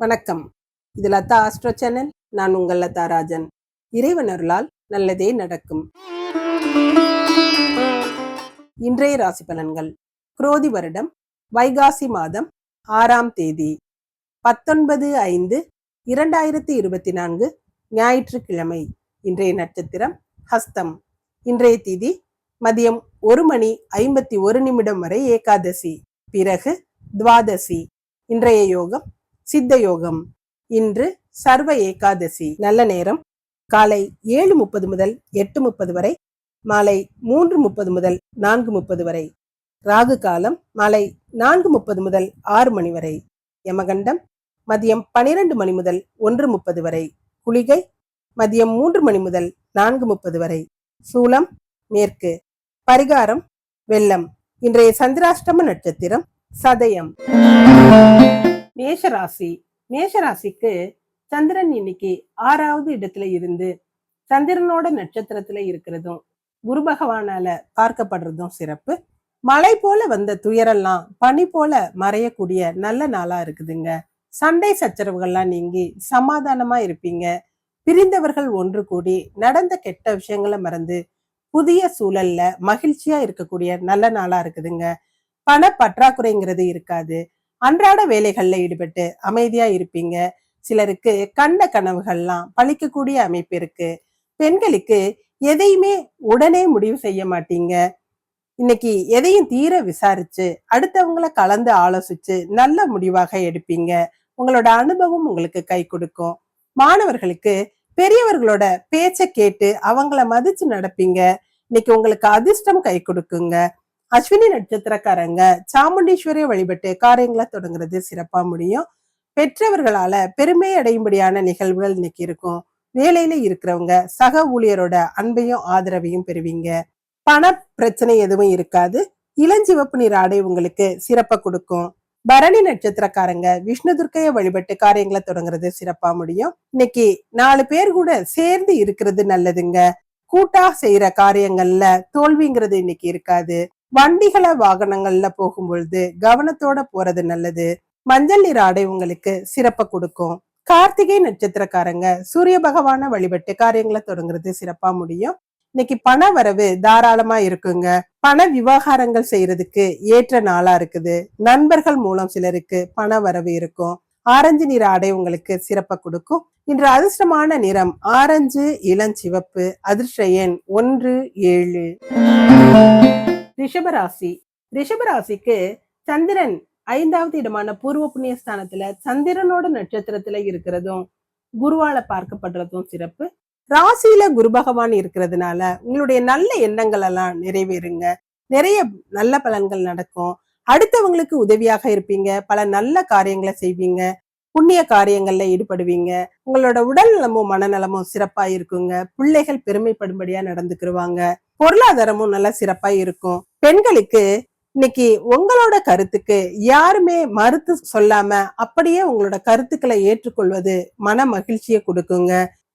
வணக்கம். இது Latha astro channel. நான் உங்கள் லதா ராஜன். இறைவன் அருளால் நல்லதே நடக்கும். இன்றைய ராசி பலன்கள். குரோதி வருடம் வைகாசி மாதம் ஆறாம் தேதி. பத்தொன்பது ஐந்து இரண்டாயிரத்தி இருபத்தி நான்கு ஞாயிற்றுக்கிழமை. இன்றைய நட்சத்திரம் ஹஸ்தம். இன்றைய திதி மதியம் ஒரு மணி ஐம்பத்தி ஒரு நிமிடம் வரை ஏகாதசி. பிறகு துவாதசி. இன்றைய யோகம் சித்த யோகம் இன்று சர்வ ஏகாதசி. நல்ல நேரம். காலை ஏழு முப்பது முதல் எட்டு முப்பது வரை. மாலை மூன்று முப்பது முதல் நான்கு முப்பது வரை. ராகு காலம் மாலை நான்கு முப்பது முதல் ஆறு மணி வரை. யமகண்டம் மதியம் பனிரெண்டு மணி முதல் ஒன்று முப்பது வரை. குளிகை மதியம் மூன்று மணி முதல் நான்கு முப்பது வரை. சூலம் மேற்கு. பரிகாரம் வெள்ளம். இன்றைய சந்திராஷ்டம நட்சத்திரம் சதயம். மேஷராசி. மேஷராசிக்கு சந்திரன் இன்னைக்கு ஆறாவது இடத்துல இருந்து சந்திரனோட நட்சத்திரத்துல இருக்கிறதும் குரு பகவானால பார்க்கப்படுறதும் சிறப்பு. மழை போல வந்த துயரெல்லாம் பனி போல மறையக்கூடிய நல்ல நாளா இருக்குதுங்க. சண்டை சச்சரவுகள்லாம் நீங்கி சமாதானமா இருப்பீங்க. பிரிந்தவர்கள் ஒன்று கூடி நடந்த கெட்ட விஷயங்களை மறந்து புதிய சூழல்ல மகிழ்ச்சியா இருக்கக்கூடிய நல்ல நாளா இருக்குதுங்க. பண பற்றாக்குறைங்கிறது இருக்காது. அன்றாட வேலைகள்ல ஈடுபட்டு அமைதியா இருப்பீங்க. சிலருக்கு கண்ட கனவுகள்லாம் பழிக்கக்கூடிய அமைப்பு இருக்கு. பெண்களுக்கு எதையுமே உடனே முடிவு செய்ய மாட்டீங்க. இன்னைக்கு எதையும் தீர விசாரிச்சு அடுத்தவங்களை கலந்து ஆலோசிச்சு நல்ல முடிவாக எடுப்பீங்க. உங்களோட அனுபவம் உங்களுக்கு கை கொடுக்கும். மாணவர்களுக்கு பெரியவர்களோட பேச்சை கேட்டு அவங்கள மதிச்சு நடப்பீங்க. இன்னைக்கு உங்களுக்கு அதிர்ஷ்டம் கை கொடுக்குங்க. அஸ்வினி நட்சத்திரக்காரங்க சாமுண்டீஸ்வரியை வழிபட்டு காரியங்களை தொடங்குறது சிறப்பா முடியும். பெற்றவர்களால பெருமை அடையும்படியான நிகழ்வுகள் இன்னைக்கு இருக்கும். வேலையில இருக்கிறவங்க சக ஊழியரோட அன்பையும் ஆதரவையும் பெறுவீங்க. பண பிரச்சனை எதுவும் இருக்காது. இளஞ்சிவப்பு நீர் ஆடை உங்களுக்கு சிறப்பை கொடுக்கும். பரணி நட்சத்திரக்காரங்க விஷ்ணு துர்க்கைய வழிபட்டு காரியங்களை தொடங்குறது சிறப்பா முடியும். இன்னைக்கு நாலு பேர் கூட சேர்ந்து இருக்கிறது நல்லதுங்க. கூட்டா செய்யற காரியங்கள்ல தோல்விங்கிறது இன்னைக்கு இருக்காது. வண்டிகள வாகனங்கள்ல போகும்பொழுது கவனத்தோட போறது நல்லது. மஞ்சள் நிற ஆடை உங்களுக்கு சிறப்பை கொடுக்கும். கார்த்திகை நட்சத்திரக்காரங்க சூரிய பகவான வழிபட்டு காரியங்களை தொடங்குறது சிறப்பா முடியும். இன்னைக்கு பண வரவு தாராளமா இருக்குங்க. பண விவகாரங்கள் செய்யறதுக்கு ஏற்ற நாளா இருக்குது. நண்பர்கள் மூலம் சிலருக்கு பண வரவு இருக்கும். ஆரஞ்சு நிற ஆடை உங்களுக்கு சிறப்பை கொடுக்கும். இன்று அதிர்ஷ்டமான நிறம் ஆரஞ்சு இளஞ்சிவப்பு அதிர்ஷ்ட எண் ஒன்று ஏழு. ரிஷபராசி. ரிஷபராசிக்கு சந்திரன் ஐந்தாவது இடமான பூர்வ புண்ணிய ஸ்தானத்துல சந்திரனோட நட்சத்திரத்துல இருக்கிறதும் குருவால பார்க்கப்படுறதும் சிறப்பு. ராசியில குரு பகவான் இருக்கிறதுனால உங்களுடைய நல்ல எண்ணங்கள் எல்லாம் நிறைவேறுங்க. நிறைய நல்ல பலன்கள் நடக்கும். அடுத்தவங்களுக்கு உதவியாக இருப்பீங்க. பல நல்ல காரியங்களை செய்வீங்க. புண்ணிய காரியங்கள்ல ஈடுபடுவீங்க. உங்களோட உடல் நலமும் மனநலமும் சிறப்பா இருக்குங்க. பிள்ளைகள் பெருமைப்படும்படியா நடந்துக்கிருவாங்க. பொருளாதாரமும் நல்லா சிறப்பா இருக்கும். பெண்களுக்கு இன்னைக்கு உங்களோட கருத்துக்கு யாருமே மறுத்து சொல்லாம அப்படியே உங்களோட கருத்துக்களை ஏற்றுக்கொள்வது மன மகிழ்ச்சியை கொடுக்குங்க.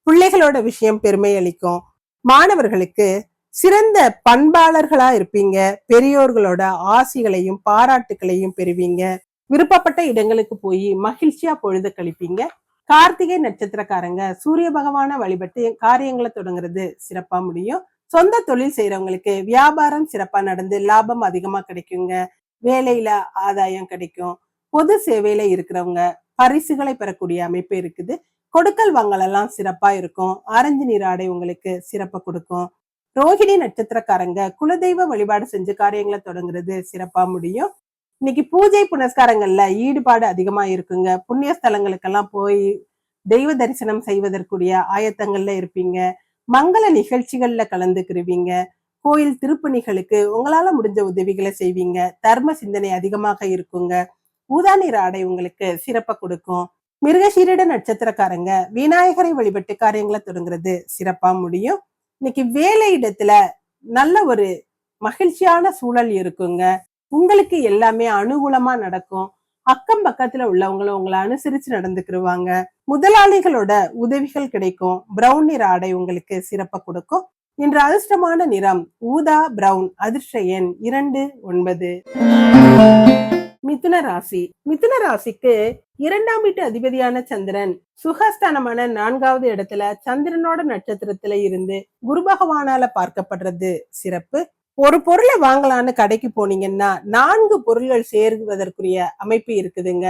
பிள்ளைகளோட விஷயம் பெருமை அளிக்கும். மாணவர்களுக்கு சிறந்த பண்பாளர்களா இருப்பீங்க. பெரியோர்களோட ஆசிகளையும் பாராட்டுகளையும் பெறுவீங்க. விருப்பப்பட்ட இடங்களுக்கு போய் மகிழ்ச்சியா பொழுது கழிப்பீங்க. கார்த்திகை நட்சத்திரக்காரங்க சூரிய பகவான வழிபட்டு காரியங்களை தொடங்குறது சிறப்பா முடியும். சொந்த தொழில் செய்யறவங்களுக்கு வியாபாரம் சிறப்பா நடந்து லாபம் அதிகமா கிடைக்குங்க. வேலையில ஆதாயம் கிடைக்கும். பொது சேவையில இருக்கிறவங்க பரிசுகளை பெறக்கூடிய அமைப்பு இருக்குது. கொடுக்கல் வாங்கல் எல்லாம் சிறப்பா இருக்கும். ஆரஞ்சு நீர் ஆடை உங்களுக்கு சிறப்பை கொடுக்கும். ரோஹிணி நட்சத்திரக்காரங்க குலதெய்வ வழிபாடு செஞ்சு காரியங்களை தொடங்குறது சிறப்பா முடியும். இன்னைக்கு பூஜை புனஸ்காரங்கள்ல ஈடுபாடு அதிகமா இருக்குங்க. புண்ணிய ஸ்தலங்களுக்கெல்லாம் போய் தெய்வ தரிசனம் செய்வதற்குரிய ஆயத்தங்கள்ல இருப்பீங்க. மங்கள நிகழ்ச்சிகள்ல கலந்துக்கிருவீங்க. கோயில் திருப்பணிகளுக்கு உங்களால முடிஞ்ச உதவிகளை செய்வீங்க. தர்ம சிந்தனை அதிகமாக இருக்குங்க. ஊதா ஆடை உங்களுக்கு சிறப்பை கொடுக்கும். மிருகசீரிட நட்சத்திரக்காரங்க விநாயகரை வழிபட்டு காரியங்களை தொடங்குறது சிறப்பா முடியும். இன்னைக்கு வேலை இடத்துல நல்ல ஒரு மகிழ்ச்சியான சூழல் இருக்குங்க. உங்களுக்கு எல்லாமே அனுகூலமா நடக்கும். அக்கம் பக்கத்துல உள்ளவங்களும் உங்களை அனுசரிச்சு நடந்துக்கிருவாங்க. முதலாளிகளோட உதவிகள் கிடைக்கும். பிரவுன் நிற ஆடை உங்களுக்கு சிறப்ப கொடுக்கும். இன்று அதிர்ஷ்டமான நிறம் ஊதா பிரவுன் அதிர்ஷ்ட எண் இரண்டு ஒன்பது. மிதுன ராசி. மிதுன ராசிக்கு இரண்டாம் வீட்டு அதிபதியான சந்திரன் சுகஸ்தானமான நான்காவது இடத்துல சந்திரனோட நட்சத்திரத்துல இருந்து குரு பகவானால பார்க்கப்படுறது சிறப்பு. ஒரு பொருளை வாங்கலான்னு கடைக்கு போனீங்கன்னா நான்கு பொருள்கள் சேருவதற்குரிய அமைப்பு இருக்குதுங்க.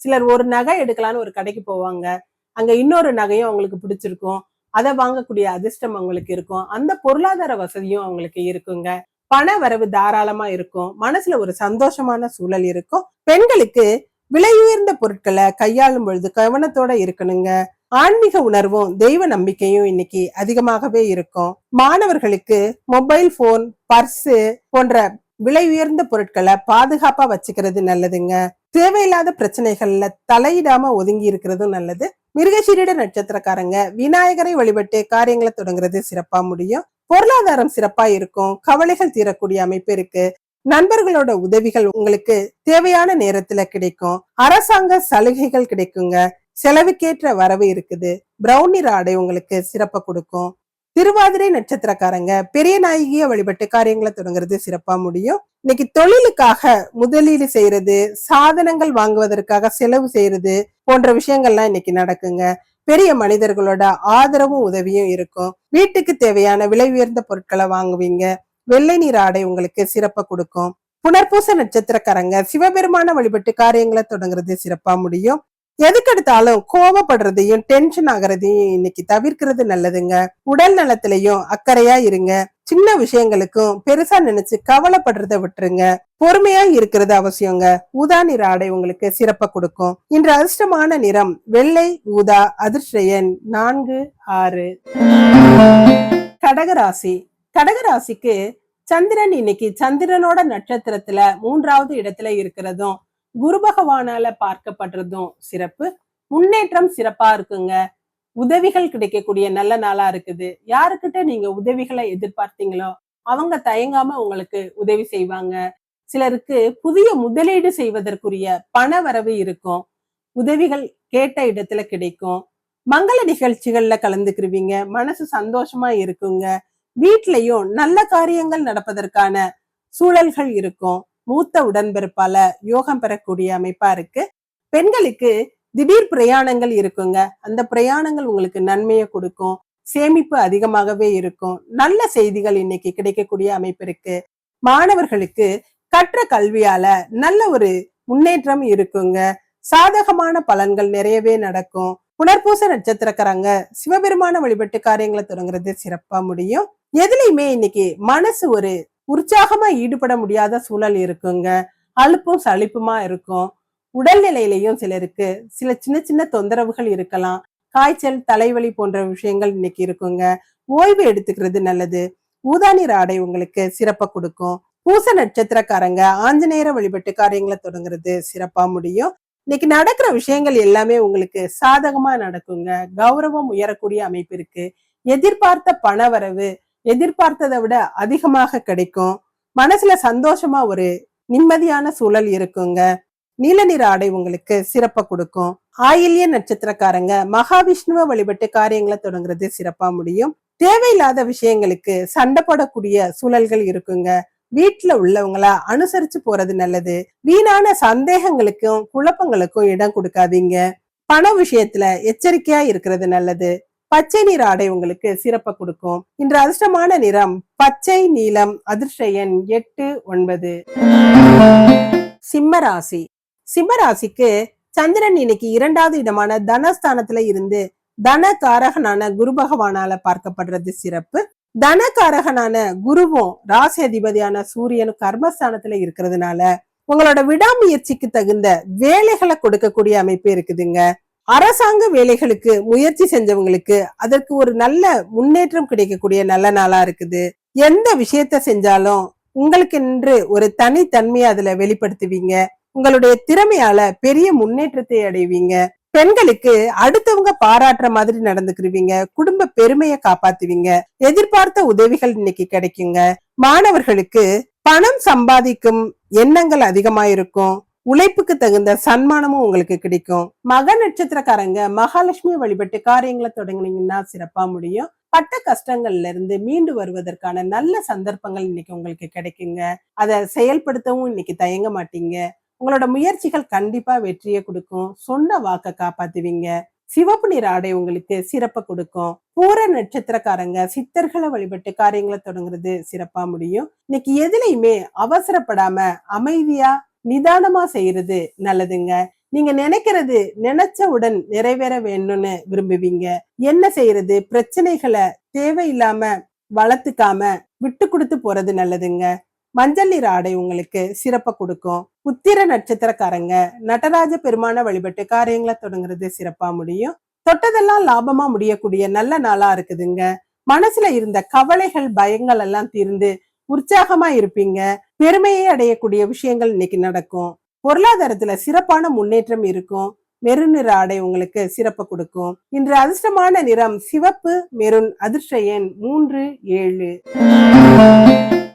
சிலர் ஒரு நகை எடுக்கலான்னு ஒரு கடைக்கு போவாங்க. அங்க இன்னொரு நகையும் அவங்களுக்கு பிடிச்சிருக்கும். அதை வாங்கக்கூடிய அதிர்ஷ்டம் அவங்களுக்கு இருக்கும். அந்த பொருளாதார வசதியும் அவங்களுக்கு இருக்குங்க. பண வரவு தாராளமா இருக்கும். மனசுல ஒரு சந்தோஷமான சூழல் இருக்கும். பெண்களுக்கு விலையுயர்ந்த பொருட்களை கையாளும் பொழுது கவனத்தோட இருக்கணுங்க. ஆன்மீக உணர்வும் தெய்வ நம்பிக்கையும் இன்னைக்கு அதிகமாகவே இருக்கும். மாணவர்களுக்கு மொபைல் போன் பர்ஸு போன்ற விலை உயர்ந்த பொருட்களை பாதுகாப்பா வச்சுக்கிறது நல்லதுங்க. தேவையில்லாத பிரச்சனைகள்ல தலையிடாம ஒதுங்கி இருக்கிறதும் நல்லது. மிருகசீரிட நட்சத்திரக்காரங்க விநாயகரை வழிபட்டு காரியங்களை தொடங்குறது சிறப்பா முடியும். பொருளாதாரம் சிறப்பா இருக்கும். கவலைகள் தீரக்கூடிய அமைப்பு இருக்கு. நண்பர்களோட உதவிகள் உங்களுக்கு தேவையான நேரத்துல கிடைக்கும். அரசாங்க சலுகைகள் கிடைக்குங்க. செலவுக்கேற்ற வரவு இருக்குது. பிரௌனி ஆடை உங்களுக்கு சிறப்பை கொடுக்கும். திருவாதிரை நட்சத்திரக்காரங்க பெரிய நாயகிய வழிபட்டு காரியங்களை தொடங்குறது சிறப்பா முடியும். இன்னைக்கு தொழிலுக்காக முதலீடு செய்யறது சாதனங்கள் வாங்குவதற்காக செலவு செய்யறது போன்ற விஷயங்கள்லாம் இன்னைக்கு நடக்குங்க. பெரிய மனிதர்களோட ஆதரவும் உதவியும் இருக்கும். வீட்டுக்கு தேவையான விலை உயர்ந்த பொருட்களை வாங்குவீங்க. வெள்ளை நீர் ஆடை உங்களுக்கு சிறப்பை கொடுக்கும். புனர்பூச நட்சத்திரக்காரங்க சிவபெருமான வழிபட்டு காரியங்களை தொடங்குறது சிறப்பா முடியும். எதுக்கெடுத்தாலும் கோவப்படுறதையும் டென்ஷன் ஆகுறதையும் இன்னைக்கு தவிர்க்கிறது நல்லதுங்க. உடல் நலத்திலையும் அக்கறையா இருங்க. சின்ன விஷயங்களுக்கும் பெருசா நினைச்சு கவலைப்படுறத விட்டுருங்க. பொறுமையா இருக்கிறது அவசியங்க. ஊதா நிற ஆடை உங்களுக்கு சிறப்ப கொடுக்கும். இன்று அதிர்ஷ்டமான நிறம் வெள்ளை ஊதா அதிர்ஷ்டயன். நான்கு ஆறு. கடகராசி. கடகராசிக்கு சந்திரன் இன்னைக்கு சந்திரனோட நட்சத்திரத்துல மூன்றாவது இடத்துல இருக்கிறதும் குரு பகவானால பார்க்கப்படுறதும் சிறப்பு. முன்னேற்றம் சிறப்பா இருக்குங்க. உதவிகள் கிடைக்கக்கூடிய நல்ல நாளா இருக்குது. யாருக்கிட்ட நீங்க உதவிகளை எதிர்பார்த்தீங்களோ அவங்க தயங்காம உங்களுக்கு உதவி செய்வாங்க. சிலருக்கு புதிய முதலீடு செய்வதற்குரிய பண வரவு இருக்கும். உதவிகள் கேட்ட இடத்துல கிடைக்கும். மங்கள நிகழ்ச்சிகள்ல கலந்துக்கிருவீங்க. மனசு சந்தோஷமா இருக்குங்க. வீட்லயும் நல்ல காரியங்கள் நடப்பதற்கான சூழல்கள் இருக்கும். மூத்த உடன்பிறப்பால யோகம் பெறக்கூடிய அமைப்பா இருக்கு. பெண்களுக்கு திடீர் பிரயாணங்கள் இருக்குங்க. அந்த பிரயாணங்கள் உங்களுக்கு நன்மையை கொடுக்கும். சேமிப்பு அதிகமாகவே இருக்கும். நல்ல செய்திகள் இன்னைக்கு கிடைக்கக்கூடிய அமைப்பு இருக்கு. மாணவர்களுக்கு கற்ற கல்வியால நல்ல ஒரு முன்னேற்றம் இருக்குங்க. சாதகமான பலன்கள் நிறையவே நடக்கும். புனர்பூச நட்சத்திரக்காரங்க சிவபெருமான வழிபட்டு காரியங்களை தொடங்குறது சிறப்பா முடியும். எதுலையுமே இன்னைக்கு மனசு ஒரு உற்சாகமா ஈடுபட முடியாத சூழல் இருக்குங்க. அலுப்பும் சலிப்புமா இருக்கும். உடல்நிலையிலையும் சிலருக்கு சில சின்ன சின்ன தொந்தரவுகள் இருக்கலாம். காய்ச்சல் தலைவலி போன்ற விஷயங்கள் இன்னைக்கு இருக்குங்க. ஓய்வு எடுத்துக்கிறது நல்லது. ஊதாநீர் ஆடை உங்களுக்கு சிறப்பை கொடுக்கும். பூச நட்சத்திரக்காரங்க ஆஞ்சநேயர வழிபட்டு காரியங்களை தொடங்குறது சிறப்பா முடியும். இன்னைக்கு நடக்கிற விஷயங்கள் எல்லாமே உங்களுக்கு சாதகமா நடக்குங்க. கௌரவம் உயரக்கூடிய அமைப்பு இருக்கு. எதிர்பார்த்த பணவரவு எதிர்பார்த்ததை விட அதிகமாக கிடைக்கும். மனசுல சந்தோஷமா ஒரு நிம்மதியான சூழல் இருக்குங்க. நீல நிற ஆடை உங்களுக்கு சிறப்பை கொடுக்கும். ஆயில்ய நட்சத்திரக்காரங்க மகாவிஷ்ணுவை வழிபட்டு காரியங்களை தொடங்குறது சிறப்பா முடியும். தேவையில்லாத விஷயங்களுக்கு சண்டை போடக்கூடிய சூழல்கள் இருக்குங்க. வீட்டுல உள்ளவங்கள அனுசரிச்சு போறது நல்லது. வீணான சந்தேகங்களுக்கும் குழப்பங்களுக்கும் இடம் கொடுக்காதீங்க. பண விஷயத்துல எச்சரிக்கையா இருக்கிறது நல்லது. பச்சை நிற ஆடை உங்களுக்கு சிறப்பை கொடுக்கும். இன்று அதிர்ஷ்டமான நிறம் பச்சை நீலம் அதிர்ஷ்டன் எட்டு ஒன்பது. சிம்மராசி சிம்மராசிக்கு சந்திரன் இன்னைக்கு இரண்டாவது இடமான தனஸ்தானத்துல இருந்து தனகாரகனான குரு பகவானால பார்க்கப்படுறது சிறப்பு. தனகாரகனான குருவும் ராசி அதிபதியான சூரியனும் கர்மஸ்தானத்துல இருக்கிறதுனால உங்களோட விடாமுயற்சிக்கு தகுந்த வேலைகளை கொடுக்கக்கூடிய அமைப்பு இருக்குதுங்க. அரசாங்க வேலைகளுக்கு முயற்சி செஞ்சவங்களுக்கு அதற்கு ஒரு நல்ல முன்னேற்றம் கிடைக்கக்கூடிய நல்ல நாளா இருக்குது. எந்த விஷயத்த செஞ்சாலும் உங்களுக்கு என்று ஒரு தனித்தன்மையை அதுல வெளிப்படுத்துவீங்க. உங்களுடைய திறமையால பெரிய முன்னேற்றத்தை அடைவீங்க. பெண்களுக்கு அடுத்தவங்க பாராட்டுற மாதிரி நடந்துக்கிருவீங்க. குடும்ப பெருமையை காப்பாத்துவீங்க. எதிர்பார்த்த உதவிகள் இன்னைக்கு கிடைக்குங்க. மாணவர்களுக்கு பணம் சம்பாதிக்கும் எண்ணங்கள் அதிகமா இருக்கும் உழைப்புக்கு தகுந்த சன்மானமும் உங்களுக்கு கிடைக்கும். மக நட்சத்திரக்காரங்க மகாலட்சுமியை வழிபட்டு காரியங்களை தொடங்குனீங்கன்னா சிறப்பா முடியும். பட்ட கஷ்டங்கள்ல இருந்து மீண்டு வருவதற்கான நல்ல சந்தர்ப்பங்கள் இன்னைக்கு உங்களுக்கு கிடைக்குங்க. அதை செயல்படுத்தவும் இன்னைக்கு தயங்க மாட்டீங்க. உங்களோட முயற்சிகள் கண்டிப்பா வெற்றியை கொடுக்கும். சொன்ன வாக்க காப்பாத்துவீங்க. சிவப்பு நிற ஆடை உங்களுக்கு சிறப்பை கொடுக்கும். பூர நட்சத்திரக்காரங்க சித்தர்களை வழிபட்டு காரியங்களை தொடங்குறது சிறப்பா முடியும். இன்னைக்கு எதுலையுமே அவசரப்படாம அமைதியா நிதானமா செய்யறது நல்லதுங்க. நீங்க நினைக்கிறது நினைச்சவுடன் நிறைவேற வேணும்னு விரும்புவீங்க. என்ன செய்யறது? பிரச்சனைகளை தேவையில்லாம வளர்த்துக்காம விட்டு கொடுத்து போறது நல்லதுங்க. மஞ்சள் நீர் ஆடை உங்களுக்கு சிறப்பை கொடுக்கும். உத்திர நட்சத்திரக்காரங்க நடராஜ பெருமான வழிபட்டு காரியங்களை தொடங்குறது சிறப்பா முடியும். தொட்டதெல்லாம் லாபமா முடியக்கூடிய நல்ல நாளா இருக்குதுங்க. மனசுல இருந்த கவலைகள் பயங்கள் எல்லாம் தீர்ந்து உற்சாகமா இருப்பீங்க. பெருமையை அடையக்கூடிய விஷயங்கள் இன்னைக்கு நடக்கும். பொருளாதாரத்துல சிறப்பான முன்னேற்றம் இருக்கும். மெருநிற ஆடை உங்களுக்கு சிறப்பு கொடுக்கும். இன்று அதிர்ஷ்டமான நிறம் சிவப்பு மெருன் அதிர்ஷ்ட எண் மூன்று ஏழு.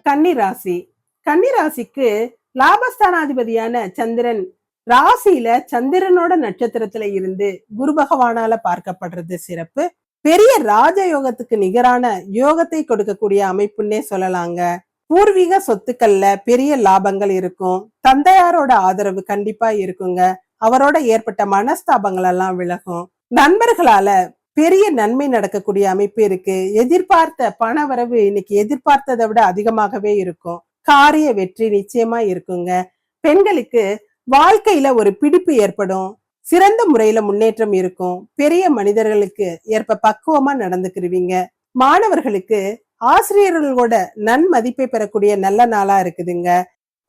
கன்னிராசி. கன்னிராசிக்கு லாபஸ்தானாதிபதியான சந்திரன் ராசியில சந்திரனோட நட்சத்திரத்துல இருந்து குரு பகவானால பார்க்கப்படுறது சிறப்பு. பெரிய ராஜ யோகத்துக்கு நிகரான யோகத்தை கொடுக்கக்கூடிய அமைப்புன்னே சொல்லலாங்க. பூர்வீக சொத்துக்கள்ல பெரிய லாபங்கள் இருக்கும். தந்தையாரோட ஆதரவு கண்டிப்பா இருக்குங்க. அவரோட ஏற்பட்ட மனஸ்தாபங்கள் எல்லாம் விலகும். நண்பர்களால பெரிய நன்மை நடக்கக்கூடிய அமைப்பு இருக்கு. எதிர்பார்த்த பண வரவு இன்னைக்கு எதிர்பார்த்ததை விட அதிகமாகவே இருக்கும். காரிய வெற்றி நிச்சயமா இருக்குங்க. பெண்களுக்கு வாழ்க்கையில ஒரு பிடிப்பு ஏற்படும். சிறந்த முறையில முன்னேற்றம் இருக்கும். பெரிய மனிதர்களுக்கு ஏற்ப பக்குவமா நடந்துக்கிருவீங்க. மாணவர்களுக்கு ஆசிரியர்களோட நன்மதிப்பை பெறக்கூடிய நல்ல நாளா இருக்குதுங்க.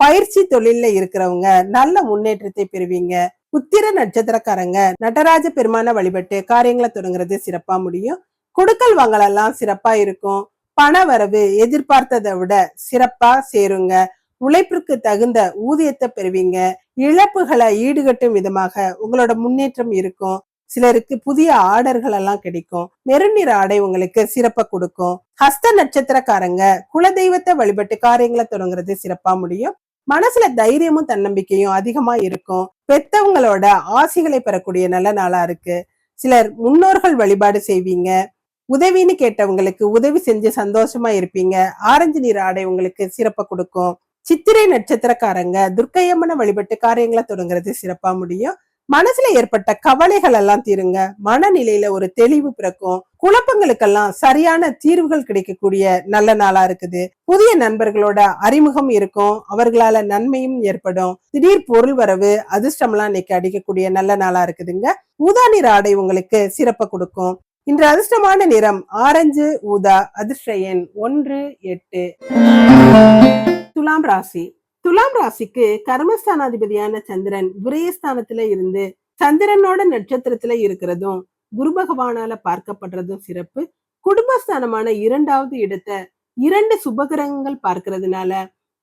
பயிற்சி தொழில்ல இருக்கிறவங்க நல்ல முன்னேற்றத்தை பெறுவீங்க. உத்திர நட்சத்திரக்காரங்க நடராஜ பெருமான வழிபட்டு காரியங்களை தொடங்குறது சிறப்பா முடியும். கொடுக்கல் வாங்கலெல்லாம் சிறப்பா இருக்கும். பண வரவு எதிர்பார்த்ததை விட சிறப்பா சேருங்க. உழைப்பிற்கு தகுந்த ஊதியத்தை பெறுவீங்க. இழப்புகளை ஈடுகட்டும் விதமாக உங்களோட முன்னேற்றம் இருக்கும். சிலருக்கு புதிய ஆர்டர்கள் எல்லாம் கிடைக்கும். மெருநிற ஆடை உங்களுக்கு சிறப்பை கொடுக்கும். ஹஸ்த நட்சத்திரக்காரங்க குலதெய்வத்தை வழிபட்டு காரியங்களை தொடங்குறது சிறப்பா முடியும். மனசுல தைரியமும் தன்னம்பிக்கையும் அதிகமா இருக்கும். பெத்தவங்களோட ஆசிகளை பெறக்கூடிய நல்ல நாளா இருக்கு. சிலர் முன்னோர்கள் வழிபாடு செய்வீங்க. உதவின்னு கேட்டவங்களுக்கு உதவி செஞ்சு சந்தோஷமா இருப்பீங்க. ஆரஞ்சு நீர் ஆடை உங்களுக்கு சிறப்பை கொடுக்கும். சித்திரை நட்சத்திரக்காரங்க துர்க்கையம்மனை வழிபட்டு காரியங்களை தொடங்குறது சிறப்பா முடியும். மனசுல ஏற்பட்ட கவலைகள் எல்லாம் தீருங்க. மனநிலையில ஒரு தெளிவு பிறக்கும். குழப்பங்களுக்கெல்லாம் சரியான தீர்வுகள் கிடைக்கக்கூடிய நல்ல நாளா இருக்குது. புதிய நண்பர்களோட அறிமுகம் இருக்கும். அவர்களால நன்மையும் ஏற்படும். திடீர் பொருள் வரவு அதிர்ஷ்டம்லாம் இன்னைக்கு அடிக்கக்கூடிய நல்ல நாளா இருக்குதுங்க. ஊதா நிற ஆடை உங்களுக்கு சிறப்பை கொடுக்கும். இன்று அதிர்ஷ்டமான நிறம் ஆரஞ்சு ஊதா அதிர்ஷ்ட எண் ஒன்று எட்டு. துலாம் ராசி. துலாம் ராசிக்கு கர்மஸ்தானாதிபதியான சந்திரன் விரயஸ்தானத்துல இருந்து சந்திரனோட நட்சத்திரத்துல இருக்கிறதும் குரு பகவானால பார்க்கப்படுறதும் சிறப்பு. குடும்பஸ்தானமான இரண்டாவது இடத்தை இரண்டு சுபகிரகங்கள் பார்க்கறதுனால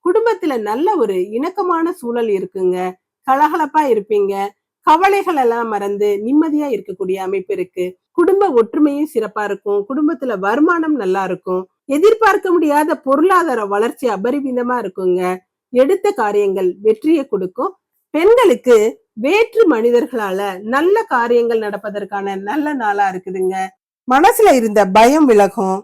குடும்பத்துல நல்ல ஒரு இணக்கமான சூழல் இருக்குங்க. கலகலப்பா இருப்பீங்க. கவலைகள் எல்லாம் மறந்து நிம்மதியா இருக்கக்கூடிய அமைப்பு இருக்கு. குடும்ப ஒற்றுமையும் சிறப்பா இருக்கும். குடும்பத்துல வருமானம் நல்லா இருக்கும். எதிர்பார்க்க முடியாத பொருளாதார வளர்ச்சி அபரிமிதமா இருக்குங்க. எடுத்த காரியங்கள் வெற்றியை கொடுக்கும். பெண்களுக்கு வேற்று மனிதர்களால நல்ல காரியங்கள் நடப்பதற்கான நல்ல நாளா இருக்குதுங்க. மனசுல இருந்த பயம் விலகும்.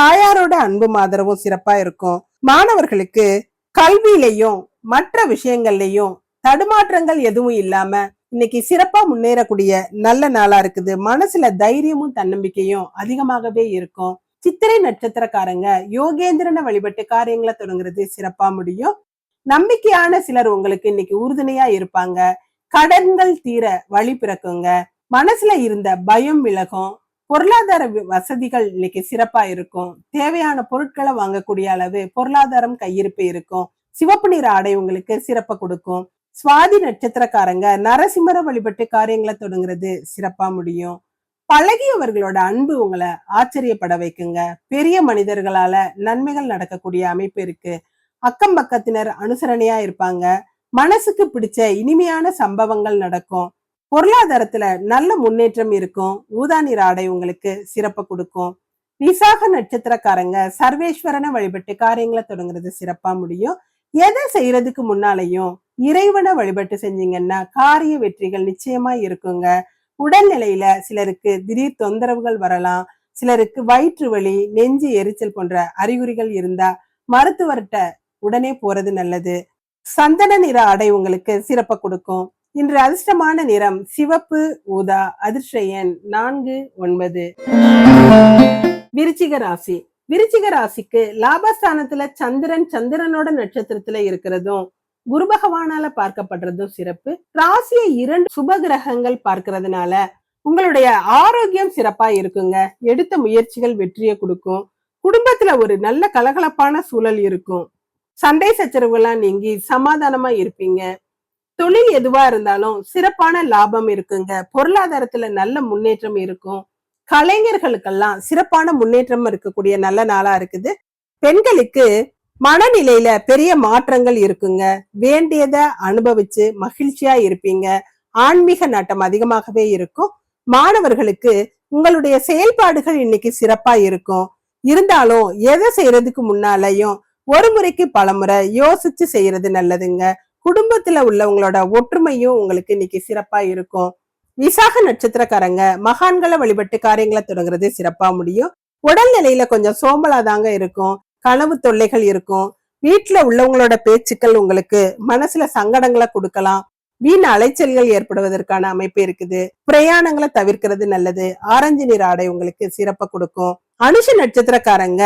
தாயாரோட அன்பும் ஆதரவும் சிறப்பா இருக்கும். மாணவர்களுக்கு கல்வியிலையும் மற்ற விஷயங்கள்லயும் தடுமாற்றங்கள் எதுவும் இல்லாம இன்னைக்கு சிறப்பா முன்னேறக்கூடிய நல்ல நாளா இருக்குது. மனசுல தைரியமும் தன்னம்பிக்கையும் அதிகமாகவே இருக்கும். சித்திரை நட்சத்திரக்காரங்க யோகேந்திரனை வழிபட்டு காரியங்களை தொடங்குறது சிறப்பா முடியும். நம்பிக்கையான சிலர் உங்களுக்கு இன்னைக்கு உறுதுணையா இருப்பாங்க. கடன்கள் தீர வழி பிறக்குங்க. மனசுல இருந்த பயம் விலகும். பொருளாதார வசதிகள் இன்னைக்கு சிறப்பா இருக்கும். தேவையான பொருட்களை வாங்கக்கூடிய அளவு பொருளாதாரம் கையிருப்பு இருக்கும். சிவப்பு நிற ஆடை உங்களுக்கு சிறப்பை கொடுக்கும். சுவாதி நட்சத்திரக்காரங்க நரசிம்மர வழிபட்டு காரியங்களை தொடங்குறது சிறப்பா முடியும். பழகியவர்களோட அன்பு உங்களை ஆச்சரியப்பட வைக்குங்க. பெரிய மனிதர்களால நன்மைகள் நடக்கக்கூடிய அமைப்பு இருக்கு. அக்கம் பக்கத்தினர் அனுசரணையா இருப்பாங்க. மனசுக்கு பிடிச்ச இனிமையான சம்பவங்கள் நடக்கும். பொருளாதாரத்துல நல்ல முன்னேற்றம் இருக்கும். ஊதா ஆடை உங்களுக்கு சிறப்பு கொடுக்கும். விசாக நட்சத்திரக்காரங்க சர்வேஸ்வரனை வழிபட்டு காரியங்களை தொடங்குறது சிறப்பா முடியும். எதை செய்யறதுக்கு முன்னாலையும் இறைவனை வழிபட்டு செஞ்சீங்கன்னா காரிய வெற்றிகள் நிச்சயமா இருக்குங்க. உடல்நிலையில சிலருக்கு திடீர் தொந்தரவுகள் வரலாம் சிலருக்கு வயிற்று வலி நெஞ்சு எரிச்சல் போன்ற அறிகுறிகள் இருந்தா மருத்துவர்கிட்ட உடனே போறது நல்லது. சந்தன நிற ஆடை உங்களுக்கு சிறப்ப கொடுக்கும். இன்று அதிர்ஷ்டமான நிறம் சிவப்பு ஊதா அதிர்ஷயன் நான்கு ஒன்பது. விருச்சிக ராசி. விருச்சிக ராசிக்கு லாபஸ்தானத்துல சந்திரன் சந்திரனோட நட்சத்திரத்துல இருக்கிறதும் குரு பகவானால பார்க்கப்படுறதும் சிறப்பு. ராசியை இரண்டு சுப கிரகங்கள் பார்க்கறதுனால உங்களுடைய ஆரோக்கியம் சிறப்பா இருக்குங்க. எடுத்த முயற்சிகள் வெற்றியை கொடுக்கும். குடும்பத்துல ஒரு நல்ல கலகலப்பான சூழல் இருக்கும். சண்டை சச்சரவுகள்லாம் நீங்கி சமாதானமா இருப்பீங்க. தொழில் எதுவா இருந்தாலும் சிறப்பான லாபம் இருக்குங்க. பொருளாதாரத்துல நல்ல முன்னேற்றம் இருக்கும். கலைஞர்களுக்கெல்லாம் சிறப்பான முன்னேற்றம் இருக்கக்கூடிய நல்ல நாளா இருக்குது. பெண்களுக்கு மனநிலையில பெரிய மாற்றங்கள் இருக்குங்க. வேண்டியத அனுபவிச்சு மகிழ்ச்சியா இருப்பீங்க. ஆன்மீக நாட்டம் அதிகமாகவே இருக்கும். மாணவர்களுக்கு உங்களுடைய செயல்பாடுகள் இன்னைக்கு சிறப்பா இருக்கும். இருந்தாலும் எதை செய்யறதுக்கு முன்னாலையும் ஒரு முறைக்கு பலமுறை யோசிச்சு செய்யறது நல்லதுங்க. குடும்பத்துல உள்ளவங்களோட ஒற்றுமையும் உங்களுக்கு இன்னைக்கு சிறப்பா இருக்கும். விசாக நட்சத்திரக்காரங்க மகான்களை வழிபட்டு காரியங்களை தொடங்குறது சிறப்பா முடியும். உடல்நிலையில கொஞ்சம் சோம்பலா தாங்க இருக்கும். கனவு தொல்லைகள் இருக்கும். வீட்டுல உள்ளவங்களோட பேச்சுக்கள் உங்களுக்கு மனசுல சங்கடங்களை கொடுக்கலாம். வீண் அலைச்சல்கள் ஏற்படுவதற்கான அமைப்பு இருக்குது. பிரயாணங்களை தவிர்க்கிறது நல்லது. ஆரஞ்சு நிற ஆடை உங்களுக்கு சிறப்பா கொடுக்கும். அனுஷ நட்சத்திரக்காரங்க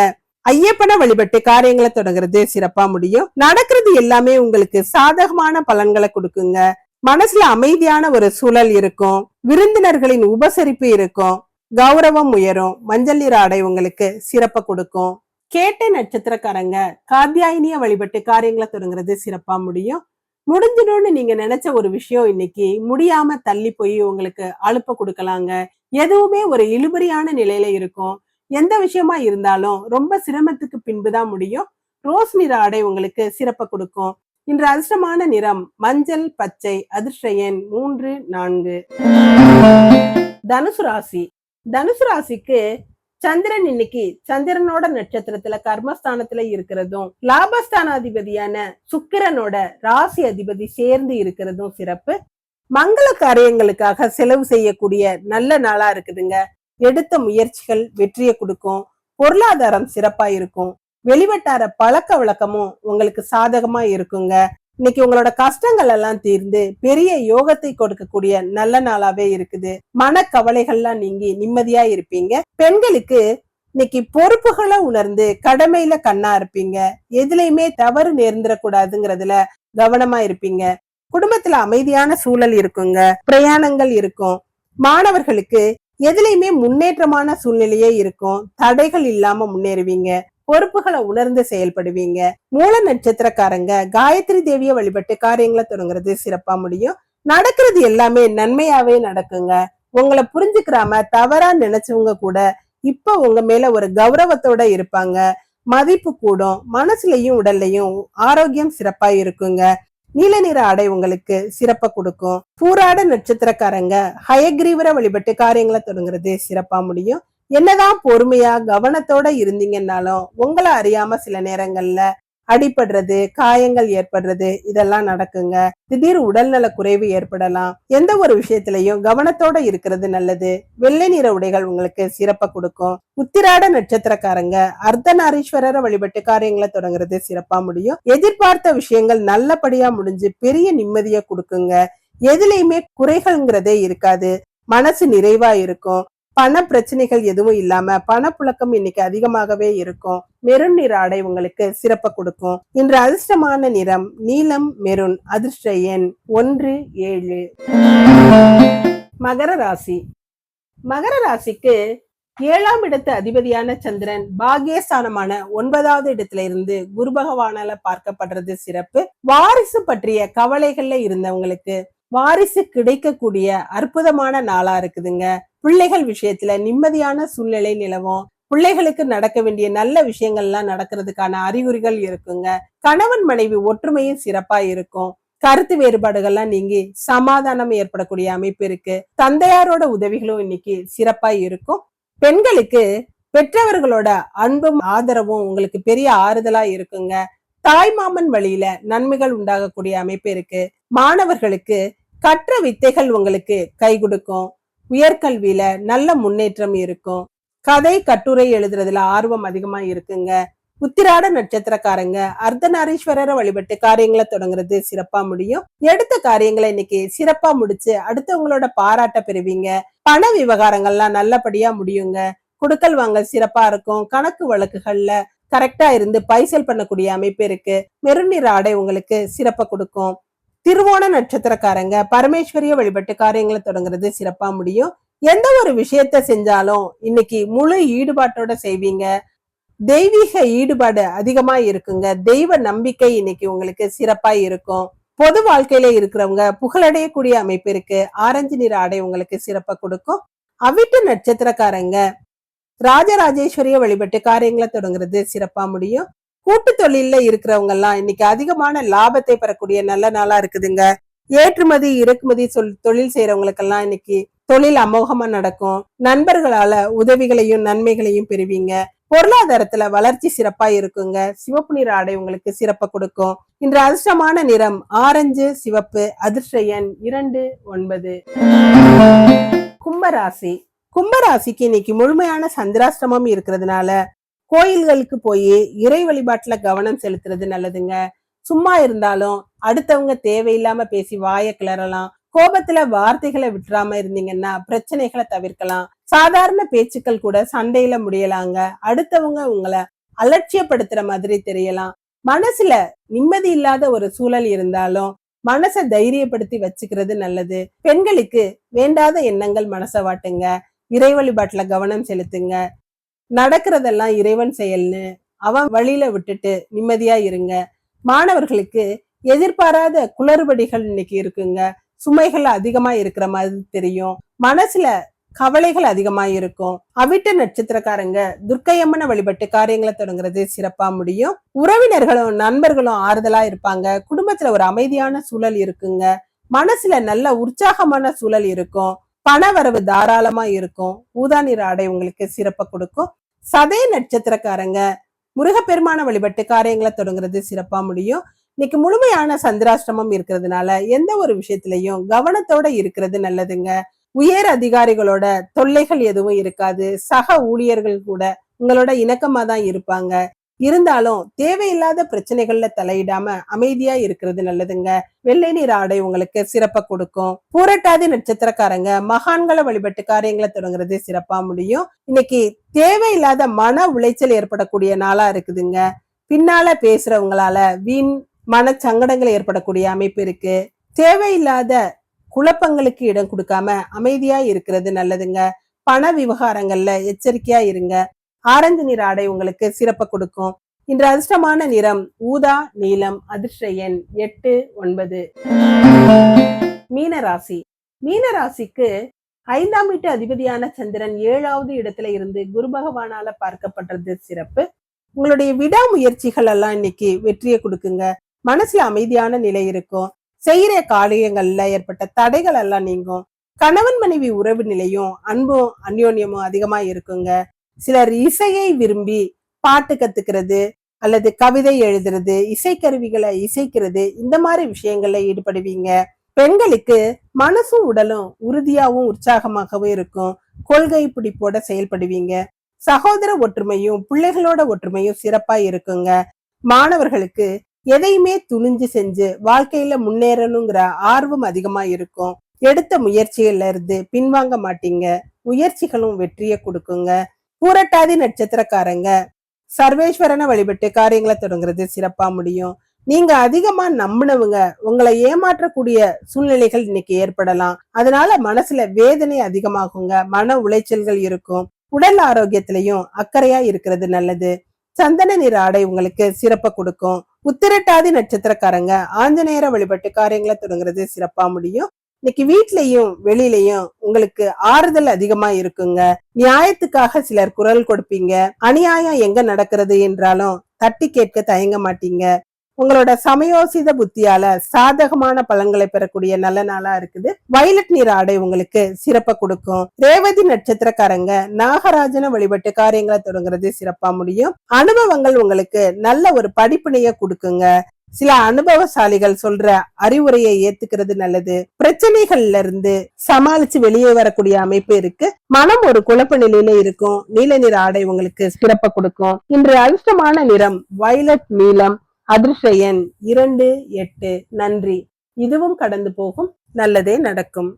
ஐயப்பனை வழிபட்டு காரியங்களை தொடங்குறது சிறப்பா முடியும். நடக்கிறது எல்லாமே உங்களுக்கு சாதகமான பலன்களை கொடுக்குங்க. மனசுல அமைதியான ஒரு சூழல் இருக்கும். விருந்தினர்களின் உபசரிப்பு இருக்கும். கௌரவம் உயரும். மஞ்சள் நீர் ஆடை உங்களுக்கு சிறப்ப கொடுக்கும். கேட்ட நட்சத்திரக்காரங்க காத்தியாயினிய வழிபட்டு காரியங்களை தொடங்குறது சிறப்பா முடியும். முடிஞ்சிடும்னு நீங்க நினைச்ச ஒரு விஷயம் இன்னைக்கு முடியாம தள்ளி போய் உங்களுக்கு அலுப்ப கொடுக்கலாங்க. எதுவுமே ஒரு இழுபறியான நிலையில இருக்கும். எந்த விஷயமா இருந்தாலும் ரொம்ப சிரமத்துக்கு பின்புதான் முடியும். ரோஸ் நிற ஆடை உங்களுக்கு சிறப்ப கொடுக்கும். இன்று அதிர்ஷ்டமான நிறம் மஞ்சள் பச்சை அதிர்ஷ்ட எண் மூன்று நான்கு. தனுசு ராசி. தனுசு ராசிக்கு சந்திரன் இன்னைக்கு சந்திரனோட நட்சத்திரத்துல கர்மஸ்தானத்துல இருக்கிறதும் லாபஸ்தானாதிபதியான சுக்கிரனோட ராசி அதிபதி சேர்ந்து இருக்கிறதும் சிறப்பு. மங்கள காரியங்களுக்காக செலவு செய்யக்கூடிய நல்ல நாளா இருக்குதுங்க. எடுத்த முயற்சிகள் வெற்றியை கொடுக்கும். பொருளாதாரம் சிறப்பா இருக்கும். வெளிவட்டார பழக்க வழக்கமும் உங்களுக்கு சாதகமா இருக்குங்க. இன்னைக்கு உங்களோட கஷ்டங்கள் எல்லாம் தீர்ந்து பெரிய யோகத்தை கொடுக்கக்கூடிய நல்ல நாளாவே இருக்குது. மன கவலைகள்லாம் நீங்கி நிம்மதியா இருப்பீங்க. பெண்களுக்கு இன்னைக்கு பொறுப்புகளை உணர்ந்து கடமையில கண்ணா இருப்பீங்க. எதுலையுமே தவறு நேர்ந்துடக்கூடாதுங்கிறதுல கவனமா இருப்பீங்க. குடும்பத்துல அமைதியான சூழல் இருக்குங்க. பிரயாணங்கள் இருக்கும். மாணவர்களுக்கு எதுலையுமே முன்னேற்றமான சூழ்நிலையே இருக்கும். தடைகள் இல்லாம முன்னேறுவீங்க. பொறுப்புகளை உணர்ந்து செயல்படுவீங்க. மூல நட்சத்திரக்காரங்க காயத்ரி தேவியை வழிபட்டு காரியங்களை தொடங்குறது சிறப்பா முடியும். நடக்கிறது எல்லாமே நன்மையாவே நடக்குங்க. உங்களை புரிஞ்சுக்கிறாம தவறா நினைச்சவங்க கூட இப்ப உங்க மேல ஒரு கௌரவத்தோட இருப்பாங்க. மதிப்பு கூடும் மனசுலயும் உடல்லையும் ஆரோக்கியம் சிறப்பா இருக்குங்க. நீல நிற ஆடை உங்களுக்கு சிறப்பா கொடுக்கும். பூராட நட்சத்திரக்காரங்க ஹயக்ரீவரை வழிபட்டு காரியங்களை தொடங்குறது சிறப்பா முடியும். என்னதான் பொறுமையா கவனத்தோட இருந்தீங்கன்னாலும் உங்களை அறியாம சில நேரங்கள்ல அடிபடுறது காயங்கள் ஏற்படுறது இதெல்லாம் நடக்குங்க. திடீர் உடல்நல குறைவு ஏற்படலாம். எந்த ஒரு விஷயத்திலையும் கவனத்தோட இருக்கிறது நல்லது. வெள்ளை நிற உடைகள் உங்களுக்கு சிறப்பை கொடுக்கும். உத்திராட நட்சத்திரக்காரங்க அர்த்தநாரீஸ்வரரை வழிபட்டு காரியங்களை தொடங்குறது சிறப்பா முடியும். எதிர்பார்த்த விஷயங்கள் நல்லபடியா முடிஞ்சு பெரிய நிம்மதியை கொடுக்குங்க. எதுலையுமே குறைகள்ங்கிறதே இருக்காது. மனசு நிறைவா இருக்கும். பண பிரச்சனைகள் எதுவும் இல்லாம பணப்புழக்கம் இன்னைக்கு அதிகமாகவே இருக்கும். மெருன் நிற ஆடை உங்களுக்கு சிறப்ப கொடுக்கும். இன்று அதிர்ஷ்டமான நிறம் நீலம் மெருன். அதிர்ஷ்ட எண் ஒன்று ஏழு. மகர ராசி. மகர ராசிக்கு ஏழாம் இடத்து அதிபதியான சந்திரன் பாகியஸ்தானமான ஒன்பதாவது இடத்துல இருந்து குரு பகவானால பார்க்கப்படுறது சிறப்பு. வாரிசு பற்றிய கவலைகள்ல இருந்தவங்களுக்கு வாரிசு கிடைக்கக்கூடிய அற்புதமான நாளா இருக்குதுங்க. பிள்ளைகள் விஷயத்துல நிம்மதியான சூழ்நிலை நிலவும். பிள்ளைகளுக்கு நடக்க வேண்டிய நல்ல விஷயங்கள்லாம் நடக்கிறதுக்கான அறிகுறிகள் இருக்குங்க. கணவன் மனைவி ஒற்றுமையும் சிறப்பா இருக்கும். கருத்து வேறுபாடுகள்லாம் நீங்கி சமாதானம் ஏற்படக்கூடிய அமைப்பு இருக்கு. தந்தையாரோட உதவிகளும் இன்னைக்கு சிறப்பா இருக்கும். பெண்களுக்கு பெற்றவர்களோட அன்பும் ஆதரவும் உங்களுக்கு பெரிய ஆறுதலா இருக்குங்க. தாய்மாமன் வழியில நன்மைகள் உண்டாகக்கூடிய அமைப்பு இருக்கு. மாணவர்களுக்கு கற்ற வித்தைகள் உங்களுக்கு கை கொடுக்கும். உயர்கல்வியில நல்ல முன்னேற்றம் இருக்கும். கதை கட்டுரை எழுதுறதுல ஆர்வம் அதிகமா இருக்குங்க. உத்திராட நட்சத்திரக்காரங்க அர்த்தநாரீஸ்வரரை வழிபட்டு காரியங்களை தொடங்குறது சிறப்பா முடியும். எடுத்த காரியங்களை இன்னைக்கு சிறப்பா முடிச்சு அடுத்தவங்களோட பாராட்ட பெறுவீங்க. பண விவகாரங்கள்லாம் நல்லபடியா முடியுங்க. குடுக்கல் வாங்க சிறப்பா இருக்கும். கணக்கு வழக்குகள்ல கரெக்டா இருந்து பைசல் பண்ணக்கூடிய அமைப்பு இருக்கு. மெருநீர் ஆடை உங்களுக்கு சிறப்பை கொடுக்கும். திருவோண நட்சத்திரக்காரங்க பரமேஸ்வரிய வழிபட்டு காரியங்களை தொடங்குறது சிறப்பா முடியும். எந்த ஒரு விஷயத்த செஞ்சாலும் இன்னைக்கு முழு ஈடுபாட்டோட செய்வீங்க. தெய்வீக ஈடுபாடு அதிகமா இருக்குங்க. தெய்வ நம்பிக்கை இன்னைக்கு உங்களுக்கு சிறப்பா இருக்கும். பொது வாழ்க்கையில இருக்கிறவங்க புகழடையக்கூடிய அமைப்பு இருக்கு. ஆரஞ்சு நிற ஆடை உங்களுக்கு சிறப்பா கொடுக்கும். அவிட்டு நட்சத்திரக்காரங்க ராஜராஜேஸ்வரிய வழிபட்டு காரியங்களை தொடங்குறது சிறப்பா முடியும். கூட்டு தொழில இருக்கிறவங்க எல்லாம் இன்னைக்கு அதிகமான லாபத்தை பெறக்கூடிய நல்ல நாளா இருக்குதுங்க. ஏற்றுமதி இறக்குமதி சொல் தொழில் செய்யறவங்களுக்கெல்லாம் இன்னைக்கு தொழில் அமோகமா நடக்கும். நண்பர்களால உதவிகளையும் நன்மைகளையும் பெறுவீங்க. பொருளாதாரத்துல வளர்ச்சி சிறப்பா இருக்குங்க. சிவப்பு நிற ஆடை உங்களுக்கு சிறப்பை கொடுக்கும். இன்று அதிர்ஷ்டமான நிறம் ஆரஞ்சு சிவப்பு அதிர்ஷ்ட எண் இரண்டு ஒன்பது. கும்பராசி. கும்பராசிக்கு இன்னைக்கு முழுமையான சந்திராஷ்டமம் இருக்கிறதுனால கோயில்களுக்கு போய் இறை வழிபாட்டுல கவனம் செலுத்துறது நல்லதுங்க. சும்மா இருந்தாலும் அடுத்தவங்க தேவையில்லாம பேசி வாயை கிளறலாம். கோபத்துல வார்த்தைகளை விட்டுறாம இருந்தீங்கன்னா பிரச்சனைகளை தவிர்க்கலாம். சாதாரண பேச்சுக்கள் கூட சண்டையில முடியலாங்க. அடுத்தவங்க உங்களை அலட்சியப்படுத்துற மாதிரி தெரியலாம். மனசுல நிம்மதி இல்லாத ஒரு சூழல் இருந்தாலும் மனசை தைரியப்படுத்தி வச்சுக்கிறது நல்லது. பெண்களுக்கு வேண்டாத எண்ணங்கள் மனசை வாட்டுங்க. இறை வழிபாட்டுல கவனம் செலுத்துங்க. நடக்கிறதெல்லாம் இறைவன் செயல்னு அவன் வழியில விட்டுட்டு நிம்மதியா இருங்க. மாணவர்களுக்கு எதிர்பாராத குளறுபடிகள் இன்னைக்கு இருக்குங்க. சுமைகள் அதிகமா இருக்கிற மாதிரி தெரியும். மனசுல கவலைகள் அதிகமா இருக்கும். அவிட்ட நட்சத்திரக்காரங்க துர்க்கையம்மனை வழிபட்டு காரியங்களை தொடங்குறது சிறப்பா முடியும். உறவினர்களும் நண்பர்களும் ஆறுதலா இருப்பாங்க. குடும்பத்துல ஒரு அமைதியான சூழல் இருக்குங்க. மனசுல நல்ல உற்சாகமான சூழல் இருக்கும். பணவரவு தாராளமா இருக்கும். ஊதா நிற ஆடை உங்களுக்கு சிறப்பை கொடுக்கும். சதய நட்சத்திரக்காரங்க முருகப்பெருமான வழிபட்டு காரியங்களை தொடங்குறது சிறப்பா முடியும். இன்னைக்கு முழுமையான சந்திராஷ்டமம் இருக்கிறதுனால எந்த ஒரு விஷயத்திலையும் கவனத்தோட இருக்கிறது நல்லதுங்க. உயர் அதிகாரிகளோட தொல்லைகள் எதுவும் இருக்காது. சக ஊழியர்கள் கூட உங்களோட இணக்கமா தான் இருப்பாங்க. இருந்தாலும் தேவையில்லாத பிரச்சனைகள்ல தலையிடாம அமைதியா இருக்கிறது நல்லதுங்க. வெள்ளை நீர் ஆடை உங்களுக்கு சிறப்ப கொடுக்கும். பூரட்டாதி நட்சத்திரக்காரங்க மகான்களை வழிபட்டு காரியங்களை தொடங்குறது சிறப்பா முடியும். இன்னைக்கு தேவையில்லாத மன உளைச்சல் ஏற்படக்கூடிய நாளா இருக்குதுங்க. பின்னால பேசுறவங்களால வீண் மன சங்கடங்கள் ஏற்படக்கூடிய அமைப்பு இருக்கு. தேவையில்லாத குழப்பங்களுக்கு இடம் கொடுக்காம அமைதியா இருக்கிறது நல்லதுங்க. பண விவகாரங்கள்ல எச்சரிக்கையா இருங்க. ஆரஞ்சு நிற ஆடை உங்களுக்கு சிறப்ப கொடுக்கும். இன்று அதிர்ஷ்டமான நிறம் ஊதா நீலம் அதிர்ஷ்ட எண் எட்டு ஒன்பது. மீனராசி. மீனராசிக்கு ஐந்தாம் வீட்டு அதிபதியான சந்திரன் ஏழாவது இடத்துல இருந்து குரு பகவானால பார்க்கப்படுறது சிறப்பு. உங்களுடைய விடாமுயற்சிகள் எல்லாம் இன்னைக்கு வெற்றியை கொடுக்குங்க. மனசுல அமைதியான நிலை இருக்கும். செய்யற காரியங்கள்ல ஏற்பட்ட தடைகள் எல்லாம் நீங்கும். கணவன் மனைவி உறவு நிலையும் அன்பும் அந்யோன்யமும் அதிகமா இருக்குங்க. சிலர் இசையை விரும்பி பாட்டு கத்துக்கிறது அல்லது கவிதை எழுதுறது இசைக்கருவிகளை இசைக்கிறது இந்த மாதிரி விஷயங்கள்ல ஈடுபடுவீங்க. பெண்களுக்கு மனசும் உடலும் உறுதியாகவும் உற்சாகமாகவும் இருக்கும். கொள்கை பிடிப்போட செயல்படுவீங்க. சகோதர ஒற்றுமையும் பிள்ளைகளோட ஒற்றுமையும் சிறப்பா இருக்குங்க. மாணவர்களுக்கு எதையுமே துணிஞ்சு செஞ்சு வாழ்க்கையில முன்னேறணுங்கிற ஆர்வம் அதிகமா இருக்கும். எடுத்த முயற்சிகள்ல இருந்து பின்வாங்க மாட்டீங்க. முயற்சிகளும் வெற்றியை கொடுக்குங்க. பூரட்டாதி நட்சத்திரக்காரங்க. சர்வேஸ்வரனை வழிபட்டு காரியங்களை தொடங்குறது சிறப்பா முடியும். நீங்க அதிகமா நம்பினவங்க உங்களை ஏமாற்றக்கூடிய சூழ்நிலைகள் இன்னைக்கு ஏற்படலாம். அதனால மனசுல வேதனை அதிகமாகுங்க மன உளைச்சல்கள் இருக்கும். உடல் ஆரோக்கியத்திலையும் அக்கறையா இருக்கிறது நல்லது. சந்தன நிற ஆடை உங்களுக்கு சிறப்பை கொடுக்கும். உத்திரட்டாதி நட்சத்திரக்காரங்க ஆஞ்சநேயரை வழிபட்டு காரியங்களை தொடங்குறது சிறப்பா முடியும். இன்னைக்கு வீட்லயும் வெளியிலயும் உங்களுக்கு ஆறுதல் அதிகமா இருக்குங்க. நியாயத்துக்காக சிலர் குரல் கொடுப்பீங்க. அநியாயம் எங்க நடக்கிறது என்றாலும் தட்டி கேட்க தயங்க மாட்டீங்க. உங்களோட சமயோசித புத்தியால சாதகமான பலன்களை பெறக்கூடிய நல்ல நாளா இருக்குது. வயலட் நீர் ஆடை உங்களுக்கு சிறப்பை கொடுக்கும். ரேவதி நட்சத்திரக்காரங்க நாகராஜனை வழிபட்டு காரியங்களை தொடங்குறது சிறப்பா முடியும். அனுபவங்கள் உங்களுக்கு நல்ல ஒரு படிப்பினைய கொடுக்குங்க. சில அனுபவசாலிகள் சொல்ற அறிவுரையை ஏத்துக்கிறது நல்லது. பிரச்சனைகள்ல இருந்து சமாளிச்சு வெளியே வரக்கூடிய அமைப்பு இருக்கு. மனம் ஒரு குழப்ப நிலையில இருக்கும். நீல நிற ஆடை உங்களுக்கு சிறப்ப கொடுக்கும். இன்று அதிர்ஷ்டமான நிறம் வயலட் நீலம் அதிர்ஷ்ட எண் இரண்டு எட்டு. நன்றி. இதுவும் கடந்து போகும். நல்லதே நடக்கும்.